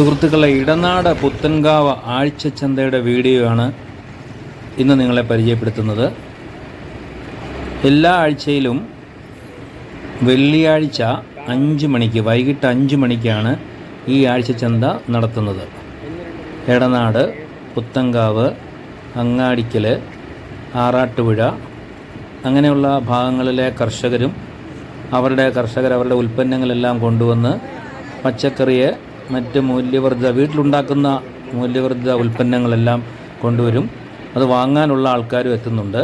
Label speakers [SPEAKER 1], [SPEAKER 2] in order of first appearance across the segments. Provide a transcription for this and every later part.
[SPEAKER 1] സുഹൃത്തുക്കളെ ഇടനാട് പുത്തൻകാവ് ആഴ്ചച്ചന്തയുടെ വീഡിയോ ആണ് ഇന്ന് നിങ്ങളെ പരിചയപ്പെടുത്തുന്നത്. എല്ലാ ആഴ്ചയിലും വെള്ളിയാഴ്ച അഞ്ച് മണിക്ക് വൈകിട്ട് അഞ്ച് മണിക്കാണ് ഈ ആഴ്ച ചന്ത നടത്തുന്നത്. ഇടനാട് പുത്തങ്കാവ് അങ്ങാടിക്കൽ ആറാട്ടുപുഴ അങ്ങനെയുള്ള ഭാഗങ്ങളിലെ കർഷകരും അവരുടെ കർഷകർ അവരുടെ ഉൽപ്പന്നങ്ങളെല്ലാം കൊണ്ടുവന്ന് പച്ചക്കറിയെ മറ്റ് മൂല്യവർദ്ധ വീട്ടിലുണ്ടാക്കുന്ന മൂല്യവർദ്ധിത ഉൽപ്പന്നങ്ങളെല്ലാം കൊണ്ടുവരും. അത് വാങ്ങാനുള്ള ആൾക്കാരും എത്തുന്നുണ്ട്.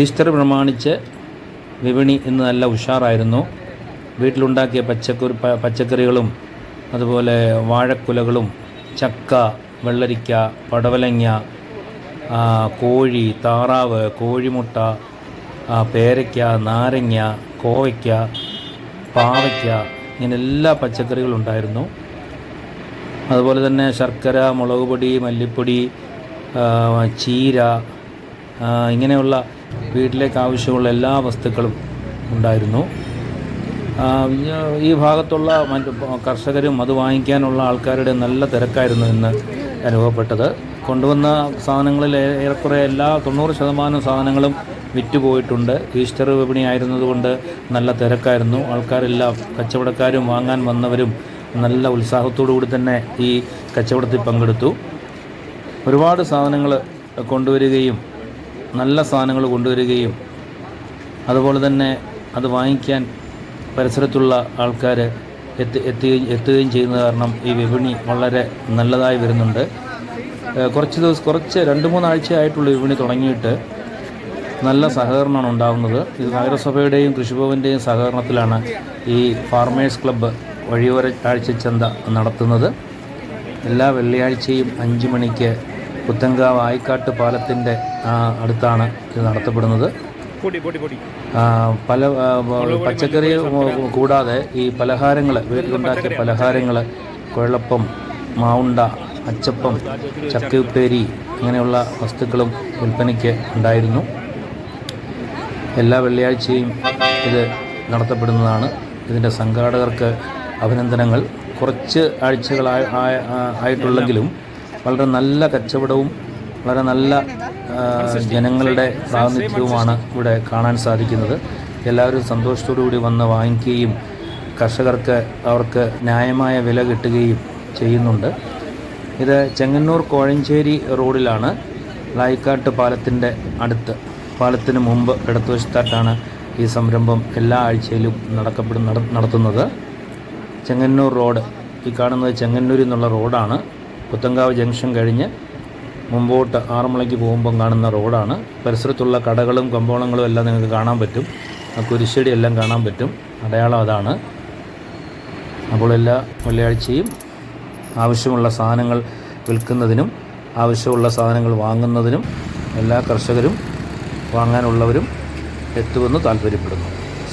[SPEAKER 1] ഈസ്റ്റർ പ്രമാണിച്ച് വിപണി ഇന്ന് നല്ല ഉഷാറായിരുന്നു. വീട്ടിലുണ്ടാക്കിയ പച്ചക്കറി പച്ചക്കറികളും അതുപോലെ വാഴക്കുലകളും ചക്ക വെള്ളരിക്ക പടവലങ്ങ കോഴി താറാവ് കോഴിമുട്ട പേരയ്ക്ക നാരങ്ങ കോവയ്ക്ക പാവയ്ക്ക ഇങ്ങനെ എല്ലാ പച്ചക്കറികളും ഉണ്ടായിരുന്നു അതുപോലെ തന്നെ ശർക്കര മുളക് പൊടി മല്ലിപ്പൊടി ചീര ഇങ്ങനെയുള്ള വീട്ടിലേക്ക് ആവശ്യമുള്ള എല്ലാ വസ്തുക്കളും ഉണ്ടായിരുന്നു. ഈ ഭാഗത്തുള്ള മറ്റ് കർഷകരും അത് വാങ്ങിക്കാനുള്ള ആൾക്കാരുടെ നല്ല തിരക്കായിരുന്നു ഇന്ന് അനുഭവപ്പെട്ടത്. കൊണ്ടുവന്ന സാധനങ്ങളിൽ ഏറെക്കുറെ എല്ലാ തൊണ്ണൂറ് ശതമാനം സാധനങ്ങളും വിറ്റുപോയിട്ടുണ്ട് ഈസ്റ്റർ വിപണി ആയിരുന്നതുകൊണ്ട് നല്ല തിരക്കായിരുന്നു. ആൾക്കാരെല്ലാം കച്ചവടക്കാരും വാങ്ങാൻ വന്നവരും നല്ല ഉത്സാഹത്തോടു കൂടി തന്നെ ഈ കച്ചവടത്തിൽ പങ്കെടുത്തു. ഒരുപാട് സാധനങ്ങൾ കൊണ്ടുവരികയും നല്ല സാധനങ്ങൾ കൊണ്ടുവരികയും അതുപോലെ തന്നെ അത് വാങ്ങിക്കാൻ പരിസരത്തുള്ള ആൾക്കാർ എത്തി എത്തുകയും എത്തുകയും ചെയ്യുന്നത് കാരണം ഈ വിപണി വളരെ നല്ലതായി വരുന്നുണ്ട്. കുറച്ച് ദിവസം കുറച്ച് രണ്ട് മൂന്നാഴ്ചയായിട്ടുള്ള വിപണി തുടങ്ങിയിട്ട് നല്ല സഹകരണമാണ് ഉണ്ടാകുന്നത് ഇത് നഗരസഭയുടെയും കൃഷിഭവന്റെയും സഹകരണത്തിലാണ് ഈ ഫാർമേഴ്സ് ക്ലബ്ബ് വഴിയോര ആഴ്ചച്ചന്ത നടത്തുന്നത്. എല്ലാ വെള്ളിയാഴ്ചയും അഞ്ച് മണിക്ക് പുത്തങ്കാവ് ആയിക്കാട്ട് പാലത്തിന്റെ അടുത്താണ് ഇത് നടത്തപ്പെടുന്നത്. പല പച്ചക്കറി കൂടാതെ ഈ പലഹാരങ്ങൾ വീട്ടിലുണ്ടാക്കിയ പലഹാരങ്ങൾ കുഴലപ്പം മാവുണ്ട അച്ചപ്പം ചക്കയുപ്പേരി അങ്ങനെയുള്ള വസ്തുക്കളും വിൽപ്പനയ്ക്ക് ഉണ്ടായിരുന്നു. എല്ലാ വെള്ളിയാഴ്ചയും ഇത് നടത്തപ്പെടുന്നതാണ്. ഇതിന്റെ സംഘാടകർക്ക് അഭിനന്ദനങ്ങൾ. കുറച്ച് ആഴ്ചകളായി ആയ- ആയിട്ടുള്ളെങ്കിലും വളരെ നല്ല കച്ചവടവും വളരെ നല്ല ജനങ്ങളുടെ പ്രാതിനിധ്യവുമാണ് ഇവിടെ കാണാൻ സാധിക്കുന്നത്. എല്ലാവരും സന്തോഷത്തോടു കൂടി വന്ന് വാങ്ങിക്കുകയും കർഷകർക്ക് അവർക്ക് ന്യായമായ വില കിട്ടുകയും ചെയ്യുന്നുണ്ട്. ഇത് ചെങ്ങന്നൂർ കോഴഞ്ചേരി റോഡിലാണ്. ലായിക്കാട്ട് പാലത്തിന്റെ അടുത്ത്. പാലത്തിന് മുമ്പ് ഇടതുവശത്തായിട്ടാണ് ഈ സംരംഭം എല്ലാ ആഴ്ചയിലും നടക്കപ്പെടും നടത്തുന്നത്. ചെങ്ങന്നൂർ റോഡ്. ഈ കാണുന്നത് ചെങ്ങന്നൂരിൽ നിന്നുള്ള റോഡാണ്. പുത്തങ്കാവ് ജംഗ്ഷൻ കഴിഞ്ഞ് മുമ്പോട്ട് ആറന്മുളയ്ക്ക് പോകുമ്പം കാണുന്ന റോഡാണ്. പരിസരത്തുള്ള കടകളും കമ്പോളങ്ങളും എല്ലാം നിങ്ങൾക്ക് കാണാൻ പറ്റും. ആ കുരിശടിയെല്ലാം കാണാൻ പറ്റും. അടയാളം അതാണ്. അപ്പോൾ എല്ലാ വെള്ളിയാഴ്ചയും ആവശ്യമുള്ള സാധനങ്ങൾ വിൽക്കുന്നതിനും ആവശ്യമുള്ള സാധനങ്ങൾ വാങ്ങുന്നതിനും എല്ലാ കർഷകരും വാങ്ങാനുള്ളവരും എത്തുമെന്ന് താല്പര്യപ്പെടുന്നു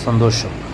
[SPEAKER 1] സന്തോഷം.